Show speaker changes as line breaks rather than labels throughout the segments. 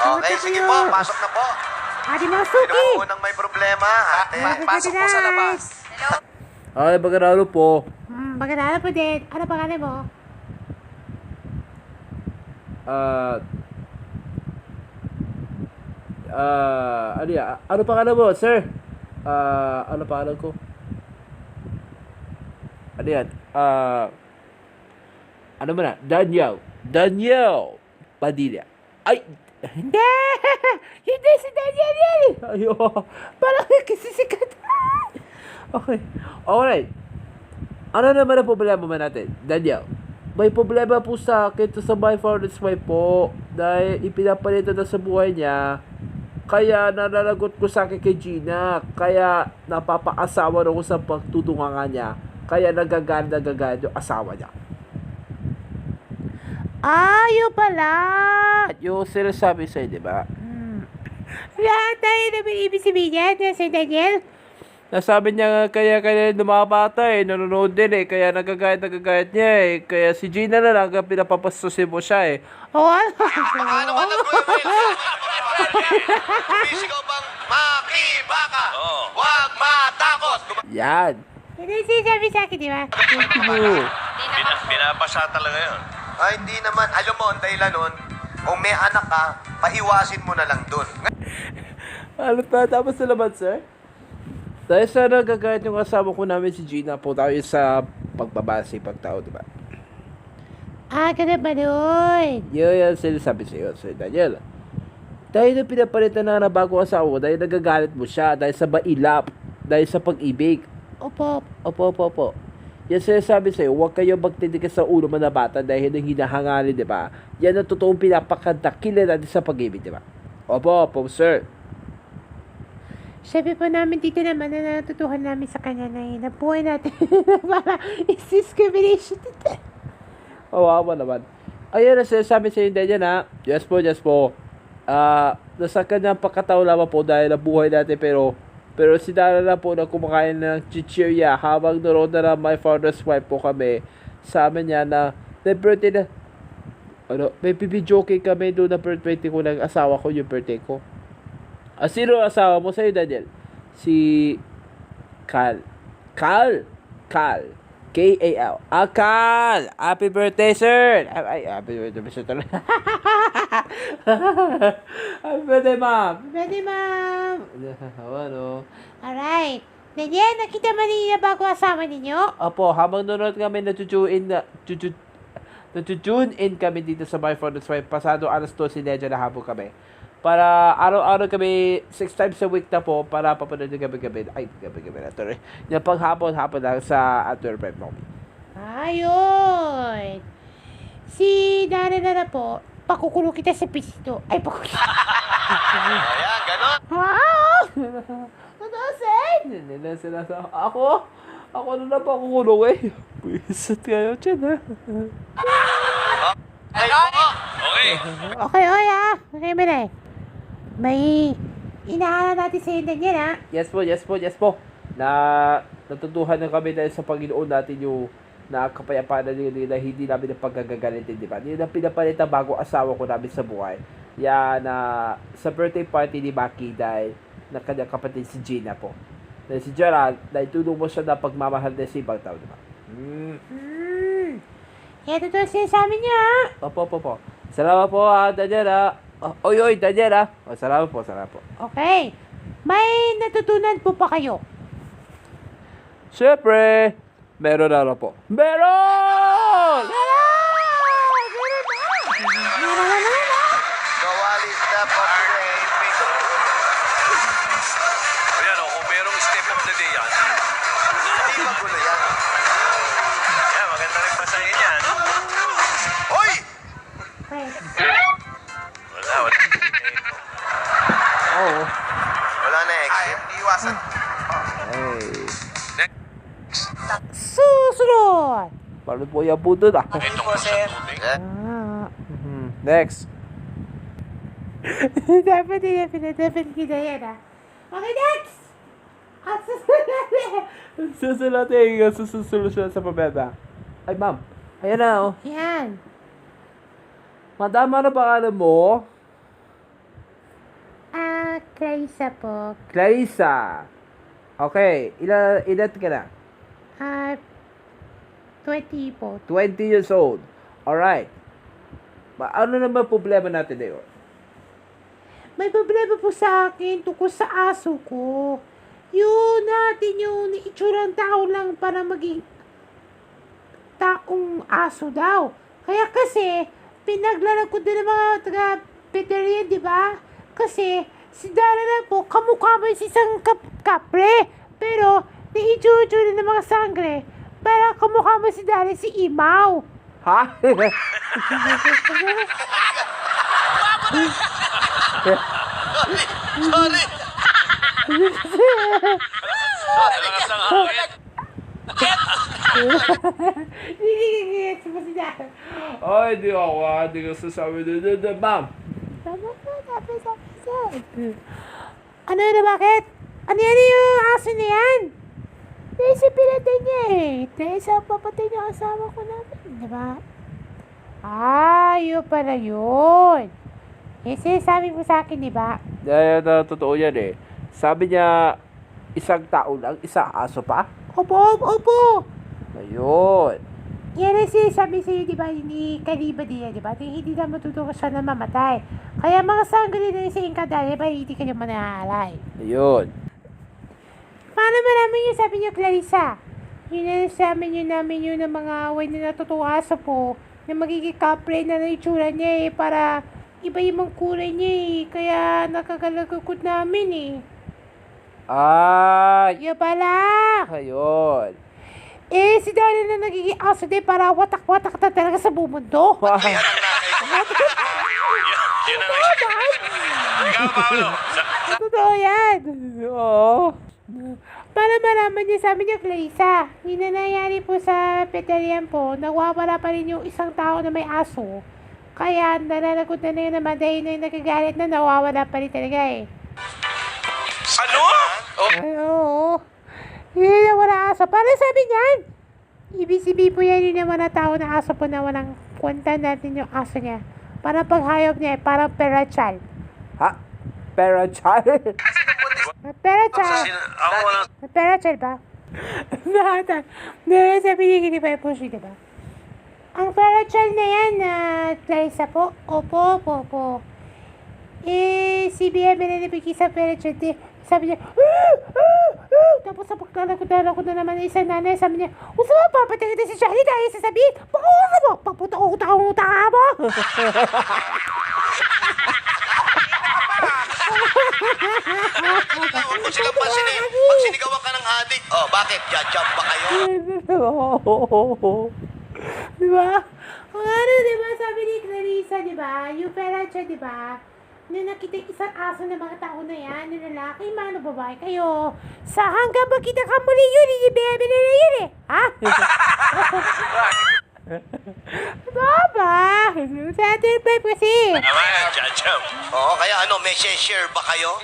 Okay, sige po, pasok na po.
Ate
Sino
Masuki!
ang unang may problema? Ate,
pasok po sa labas.
Ay, magandang po.
Hmm, magandang po din. Ano pangalan mo?
Ah... Ah, ano yan? Ano pangalan mo, sir? Ah, ano pangalan ko? Ano yan? Ah... ano mo na? Daniel. Daniel Padilla. Ay! Hindi! Hindi si Daniel yan! eh! Ayo! Parang kisisikat. okay. Alright. Ano naman ang problema mo natin? Daniel, may problema po sa akin to sa my father's wife po dahil ipinapalitan na sa buhay niya kaya nalalagot ko sa akin kay Gina kaya napapaasawa na ko sa pagtutulungan niya kaya nagaganda nagaganda yung asawa niya ayo pala yung sinasabi sa'yo di ba
Hmm. Lahat tayo naman ibig sabihin niya na si Daniel.
Nasabi niya nga kaya kaya ng mga bata eh, nanonood din eh, kaya nagagayat nagagayat niya eh. Kaya si Gina na lang ang pinapapastusin mo siya eh.
Oo.
Paano ba na po yung Bumisigaw bang makibaka? Huwag matakot!
Yan.
Ano yung sinasabi sa akin, di ba?
Binabasa talaga yun.
Ay, hindi naman. Alam mo, ang dahilan nun, kung may anak ka, paiwasin mo na lang dun.
Ano pa? Tapos na naman, sir? Dahil sa nagagayat yung kasama ko namin si Gina po tayo sa pagbabase pagtao, di ba?
Ah, ganun ba nun?
Yun yan sinasabi sa'yo, Sir Daniel. Dahil na pinapalitan na na bago asawa dahil nagagalit mo siya, dahil sa mailap, dahil sa pag-ibig.
Opo.
Opo, opo, opo. Yan sinasabi sa'yo, huwag kayo magtindigan sa ulo mo na bata dahil ang hinahangarin, di ba? Yan ang totoong pinapakadakila natin sa pag-ibig, di ba? Opo, opo, sir.
Sabi po namin dito naman na natutuhan namin sa kanya na yun, na buhay natin para is discrimination.
Kawawa naman. Ayun ang sinasabi sa hindi niya na, yes po, yes po. Ah, nasa kanyang pagkatao lamang po dahil nabuhay natin pero pero si Dara na po na kumakain ng chichirya habang naroon na my father's wife po kami sa amin niya na na birthday na ano, may bibidyoke kami doon na birthday ko ng asawa ko yung birthday ko. Ah, sino asawa mo sa'yo, Daniel? Si Cal. Cal? Cal. K-A-L. Cal! Happy birthday, sir! Ay, happy birthday, sir. happy birthday, ma'am!
Pwede, ma'am.
ano?
Alright. Daniel, nakita mo niya bago asawa ninyo?
Opo, habang nanonood kami, natutune na, tutu, natutune in kami dito sa My Father's Wife. Pasado alas 12 na na hapon kami. Para araw-araw kami, six times a week na po, para papanood yung gabi-gabi. Ay, gabi-gabi na eh. Yung paghapon-hapon lang sa Atwell Prime Movie.
Ayun. Si na po, pakukulong kita sa pisito. Ay, pakukulong.
Ayan, ganon.
wow!
Ano, Sen? Hindi na. Ako? Ako na lang pakukulong eh. Pwisit kayo dyan, ha?
Ay, oo.
Okay.
Okay, oy ah. Okay, mali. May inahala natin sa Daniel, ha?
Yes po, yes po, yes po. Na natutuhan na kami dahil sa Panginoon natin yung na nila na hindi namin na pagkagagalitin, di ba? Yun ang pinapalitan bago asawa ko namin sa buhay. Yan na sa birthday party ni Maki dahil na kanyang kapatid si Gina po. Dahil si Gerald, dahil tulong mo siya na pagmamahal na sa ibang tao, di ba? Mm.
Hmm. Kaya totoo siya sa amin niya?
Opo, opo, opo. Salamat po, ah, Daniel, ah. Oh, oy, oy, Daniel, ah. Oh, salamat po, salamat po.
Okay. May natutunan po pa kayo.
Siyempre, meron na po. Meron!
Gawali Iwasan.
Hey.
Susunod!
Paano po yung doon, ah?
Ito po, sir.
Ah.
Next.
dapat dapat, dapat kita yan, ha? Okay, next! Ang susunod natin.
Susunod yung sususolusyon sa pabeba. Ay, ma'am. Ayan na, oh.
Yan.
Madam, ano pangalan mo?
Clarissa po.
Clarissa. Okay, ilan, ilan ka na?
Ah, 20 po.
20 years old. Alright. Ba, ano naman problema natin ngayon?
May problema po sa akin tungkol sa aso ko. Yun natin yung itsurang tao lang para maging taong aso daw. Kaya kasi, pinaglalag ko din ng mga taga di ba? Kasi, si Dara lang po, kamukha mo si isang kap kapre. Pero, naitsura ng mga sangre. Para kamukha mo si Dara si Imaw.
Ha?
Sorry!
Hangin.
Hindi mo si Dara.
Ay, di ako ah. Di ko sasabi. Ma'am.
Tama po, sabi, sabi, sabi. Ano na bakit? Ano yan yung aso na yan? Naisipin natin niya eh. Dahil sa papatay niya kasama ko namin, di ba? Ah, yun pala yun. Eh, sinasabi mo sa akin, di ba?
Dahil na totoo yan eh. Sabi niya, isang tao lang, isang aso pa.
Opo, opo, opo.
Ayun.
Yan ang sinasabi sa'yo, di ba, ni Kaliba din, di ba? Hindi na matutuwa siya na mamatay. Kaya mga sangre na sa Inkada, di ba, hindi kayo manaalay.
Ayun.
Paano malaman yun, sabi niyo, Clarissa? Yun na sabi niyo namin yun ng mga away na natutuwa sa po na magiging kapre na ng itsura niya eh, para iba yung kulay niya eh. Kaya nakakalagukod namin eh.
Ah,
Yun pala!
ayun.
Eh, si Dali na nagiging aso din para watak-watak na talaga sa bumundo.
Yan, yan ang Ikaw, Paolo. Sa-
Totoo yan.
Oo.
Para malaman niya, sabi niya, Clarissa, nangyari po sa veterian po, nawawala pa rin yung isang tao na may aso. Kaya nananagot na na yun naman dahil na yung nagagalit na nawawala pa rin talaga eh.
Ano? Oh,
Ay, oo. Yun na wala aso. Para sabi niyan, ibig sabihin po yan yung naman na tao na aso po na walang kwenta natin yung aso niya. Para paghayop niya, eh, parang perachal.
Ha? Pero child?
Perachal.
sin- ako walang...
Perachal ba? Nata. Meron sa pinigil pa po siya, diba? Ang parachal na yan na Clarissa po, opo, opo, opo. Eh, si BM na nabigay sa parachal din. Sabi niya, ah, ah, ah. Tapos sa pagkalakot-dalakot ko na naman ng isang nanay, sabi niya, mo papatay kita si Charlie dahil sasabihin, Pakuha mo, paputa-uta-uta ka mo.
Huwag silang pansinin. Pag sinigawan ka ng adik, oh, bakit? Jajab ba kayo?
di ba? Kung ano, di ba, sabi ni Clarissa, di ba, yung parachal, di ba, na nakita yung isang aso ng mga tao na yan, na lalaki, man o babae kayo, sa hanggang magkita ka muli yun, i-bebe na na yun eh. Ha? Baba! Sa atin pa kasi.
Oo, kaya ano, may share ba kayo?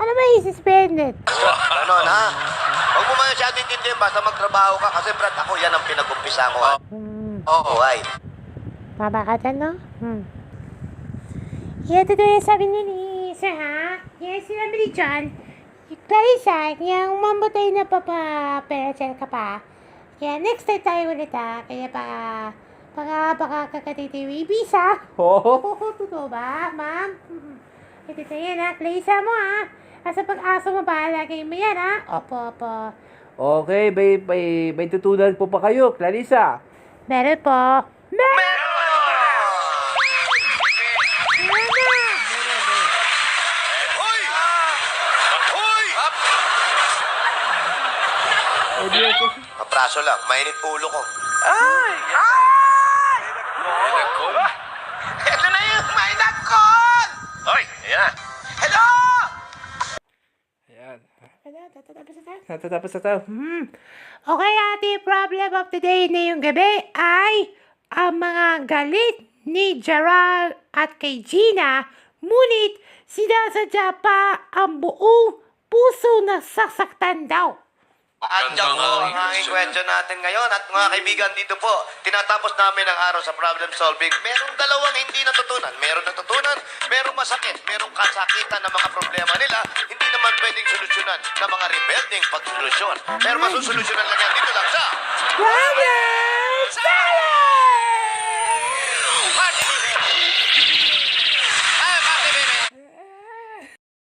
Ano ba i-suspended?
Ganon, ha? Huwag mo masyado intindihin, basta magtrabaho ka. Kasi Brad, ako yan ang pinag-umpisa ko.
Hmm.
Oo, ay.
Tama ka dyan, no? Hmm. Yan, totoo yung sabi niya ni Sir, ha? Yan, sinabi ni John. Clarissa, yung mamutay na papa-perachel ka pa. Kaya next time tayo ulit, ha? Kaya baka, baka, baka kakatitiwi visa.
Oo.
Oo, totoo ba, ma'am? Ito na yan, ha? Clarissa mo, ha? Asa pag-aso mo ba, lagay mo yan, ha? Opo, opo.
Okay, may, may, may tutunan po pa kayo, Clarissa.
Meron po. Meron!
Di ako.
Kapraso lang, mainit ulo ko.
Ay, nako.
Ito na yung mainat ko!
Hoy, ayan.
Hello!
Ayan.
Ano, tatapos na tayo?
Natatapos na tayo.
Hmm. Okay, ating problem of the day na yung gabi ay ang mga galit ni Gerald at kay Gina. Ngunit sinasadya pa ang buong puso na sasaktan daw.
At yan po ang aking question natin ngayon. At mga kaibigan, dito po, tinatapos namin ang araw sa problem solving. Merong dalawang hindi natutunan. Merong natutunan, merong masakit, merong kasakitan ng mga problema nila. Hindi naman pwedeng solusyonan ng mga rebelding pagsolusyon. Pero masusolusyonan lang yan dito lang sa...
Wow!